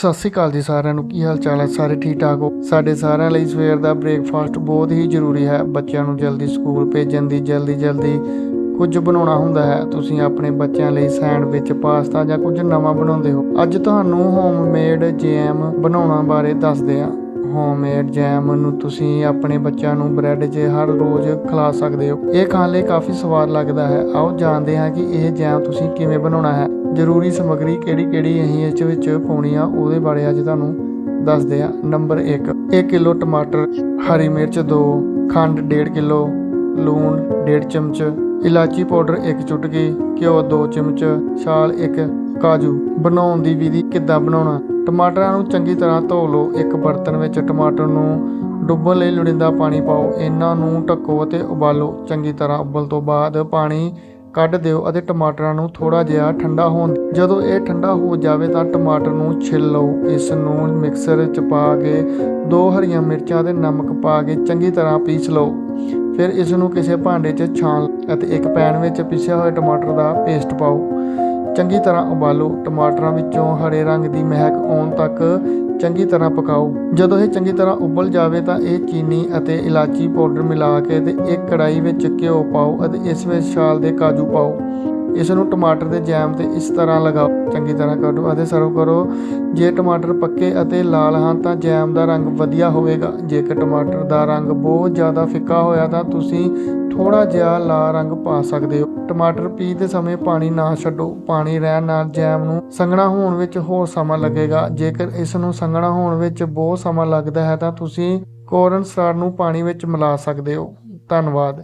ਸਤਿ ਸ਼੍ਰੀ ਅਕਾਲ ਜੀ ਸਾਰਿਆਂ ਨੂੰ। ਕੀ ਹਾਲ ਚਾਲ ਹੈ ਸਾਰੇ ਠੀਕ ਠਾਕ ਹੋ? ਸਾਡੇ ਸਾਰਿਆਂ ਲਈ ਸਵੇਰ ਦਾ ਬ੍ਰੇਕਫਾਸਟ ਬਹੁਤ ਹੀ ਜ਼ਰੂਰੀ ਹੈ। ਬੱਚਿਆਂ ਨੂੰ ਜਲਦੀ ਸਕੂਲ ਭੇਜਣ ਦੀ, ਜਲਦੀ ਜਲਦੀ ਕੁਝ ਬਣਾਉਣਾ ਹੁੰਦਾ ਹੈ। ਤੁਸੀਂ ਆਪਣੇ ਬੱਚਿਆਂ ਲਈ ਸੈਂਡਵਿਚ, ਪਾਸਤਾ ਜਾਂ ਕੁਝ ਨਵਾਂ ਬਣਾਉਂਦੇ ਹੋ। ਅੱਜ ਤੁਹਾਨੂੰ ਹੋਮਮੇਡ ਜੈਮ ਬਣਾਉਣਾ ਬਾਰੇ ਦੱਸਦੇ ਹਾਂ। ਹੋਮਮੇਡ ਜੈਮ ਨੂੰ ਤੁਸੀਂ ਆਪਣੇ ਬੱਚਿਆਂ ਨੂੰ ਬ੍ਰੈਡ 'ਚ ਹਰ ਰੋਜ਼ ਖਿਲਾ ਸਕਦੇ ਹੋ। ਇਹ ਖਾਣ ਲਈ ਕਾਫੀ ਸਵਾਦ ਲੱਗਦਾ ਹੈ। ਆਓ ਜਾਣਦੇ ਹਾਂ ਕਿ ਇਹ ਜੈਮ ਤੁਸੀਂ ਕਿਵੇਂ ਬਣਾਉਣਾ ਹੈ। ਜ਼ਰੂਰੀ ਸਮੱਗਰੀ ਕਿਹੜੀ ਕਿਹੜੀ ਅਸੀਂ ਇਸ ਵਿੱਚ ਪਾਉਣੀ ਆ, ਉਹਦੇ ਬਾਰੇ ਅੱਜ ਤੁਹਾਨੂੰ ਦੱਸਦੇ ਹਾਂ ਨੰਬਰ 1 1 ਕਿਲੋ ਟਮਾਟਰ, ਹਰੀ ਮਿਰਚ 2 ਖੰਡ 1.5 ਕਿਲੋ, ਲੂਣ 1.5 ਚਮਚ, ਇਲਾਚੀ ਪਾਊਡਰ 1 ਚੁਟਕੀ, ਘਿਓ 2 ਚਮਚ, ਛਾਲ 1 ਕਾਜੂ। ਬਣਾਉਣ ਦੀ ਵਿਧੀ ਕਿੱਦਾਂ ਬਣਾਉਣਾ? ਟਮਾਟਰਾਂ ਨੂੰ ਚੰਗੀ ਤਰ੍ਹਾਂ ਧੋ ਲਓ। ਇੱਕ ਬਰਤਨ ਵਿੱਚ ਟਮਾਟਰ ਨੂੰ ਡੁੱਬਣ ਲਈ ਲੋੜੀਂਦਾ ਪਾਣੀ ਪਾਓ। ਇਹਨਾਂ ਨੂੰ ਢੱਕੋ ਅਤੇ ਉਬਾਲੋ। ਚੰਗੀ ਤਰ੍ਹਾਂ ਉਬਲ ਤੋਂ ਬਾਅਦ ਪਾਣੀ ਕੱਢ ਦਿਓ ਅਤੇ ਟਮਾਟਰਾਂ ਨੂੰ ਥੋੜਾ ਜਿਹਾ ਠੰਡਾ ਹੋਣ ਜਦੋਂ ਇਹ ਠੰਡਾ ਹੋ ਜਾਵੇ ਤਾਂ ਟਮਾਟਰ ਨੂੰ ਛਿੱਲ ਲਓ। ਇਸ ਨੂੰ ਮਿਕਸਰ 'ਚ ਪਾ ਕੇ ਦੋ ਹਰੀਆਂ ਮਿਰਚਾਂ ਤੇ ਨਮਕ ਪਾ ਕੇ ਚੰਗੀ ਤਰ੍ਹਾਂ ਪੀਸ ਲਓ। ਫਿਰ ਇਸ ਨੂੰ ਕਿਸੇ ਭਾਂਡੇ 'ਚ ਛਾਣ ਲਓ ਅਤੇ ਇੱਕ ਪੈਨ ਵਿੱਚ ਪੀਸਿਆ ਹੋਇਆ ਟਮਾਟਰ ਦਾ ਪੇਸਟ ਪਾਓ। ਚੰਗੀ ਤਰ੍ਹਾਂ ਉਬਾਲੋ। ਟਮਾਟਰਾਂ ਵਿੱਚੋਂ ਹਰੇ ਰੰਗ ਦੀ ਮਹਿਕ ਆਉਣ ਤੱਕ ਚੰਗੀ ਤਰ੍ਹਾਂ ਪਕਾਓ। ਜਦੋਂ ਇਹ ਚੰਗੀ ਤਰ੍ਹਾਂ ਉਬਲ ਜਾਵੇ ਤਾਂ ਇਹ ਚੀਨੀ ਅਤੇ ਇਲਾਚੀ ਪਾਊਡਰ ਮਿਲਾ ਕੇ ਤੇ ਇੱਕ ਕੜਾਈ ਵਿੱਚ ਘਿਓ ਪਾਓ ਅਤੇ ਇਸ ਵਿੱਚ ਛਾਲ ਦੇ ਕਾਜੂ ਪਾਓ। ਇਸ ਨੂੰ ਟਮਾਟਰ ਦੇ ਜੈਮ ਤੇ ਇਸ ਤਰ੍ਹਾਂ ਲਗਾਓ, ਚੰਗੀ ਤਰ੍ਹਾਂ ਕੱਢੋ ਅਤੇ ਸਰਵ ਕਰੋ। ਜੇ ਟਮਾਟਰ ਪੱਕੇ ਅਤੇ ਲਾਲ ਹਨ ਤਾਂ ਜੈਮ ਦਾ ਰੰਗ ਵਧੀਆ ਹੋਵੇਗਾ। ਜੇਕਰ ਟਮਾਟਰ ਦਾ ਰੰਗ ਬਹੁਤ ਜ਼ਿਆਦਾ ਫਿੱਕਾ ਹੋਇਆ ਤਾਂ ਤੁਸੀਂ ਥੋੜਾ ਜਿਹਾ ਲਾਲ ਰੰਗ ਪਾ ਸਕਦੇ ਹੋ। ਟਮਾਟਰ ਪੀਹਦੇ ਸਮੇਂ ਪਾਣੀ ਨਾ ਛੱਡੋ। ਪਾਣੀ ਰਹਿਣ ਨਾਲ ਜੈਮ ਨੂੰ ਸੰਘਣਾ ਹੋਣ ਵਿੱਚ ਹੋਰ ਸਮਾਂ ਲੱਗੇਗਾ। ਜੇਕਰ ਇਸ ਨੂੰ ਸੰਘਣਾ ਹੋਣ ਵਿੱਚ ਬਹੁਤ ਸਮਾਂ ਲੱਗਦਾ ਹੈ ਤਾਂ ਤੁਸੀਂ ਕੋਰਨ ਸਟਾਰ ਨੂੰ ਪਾਣੀ ਵਿੱਚ ਮਿਲਾ ਸਕਦੇ ਹੋ। ਧੰਨਵਾਦ।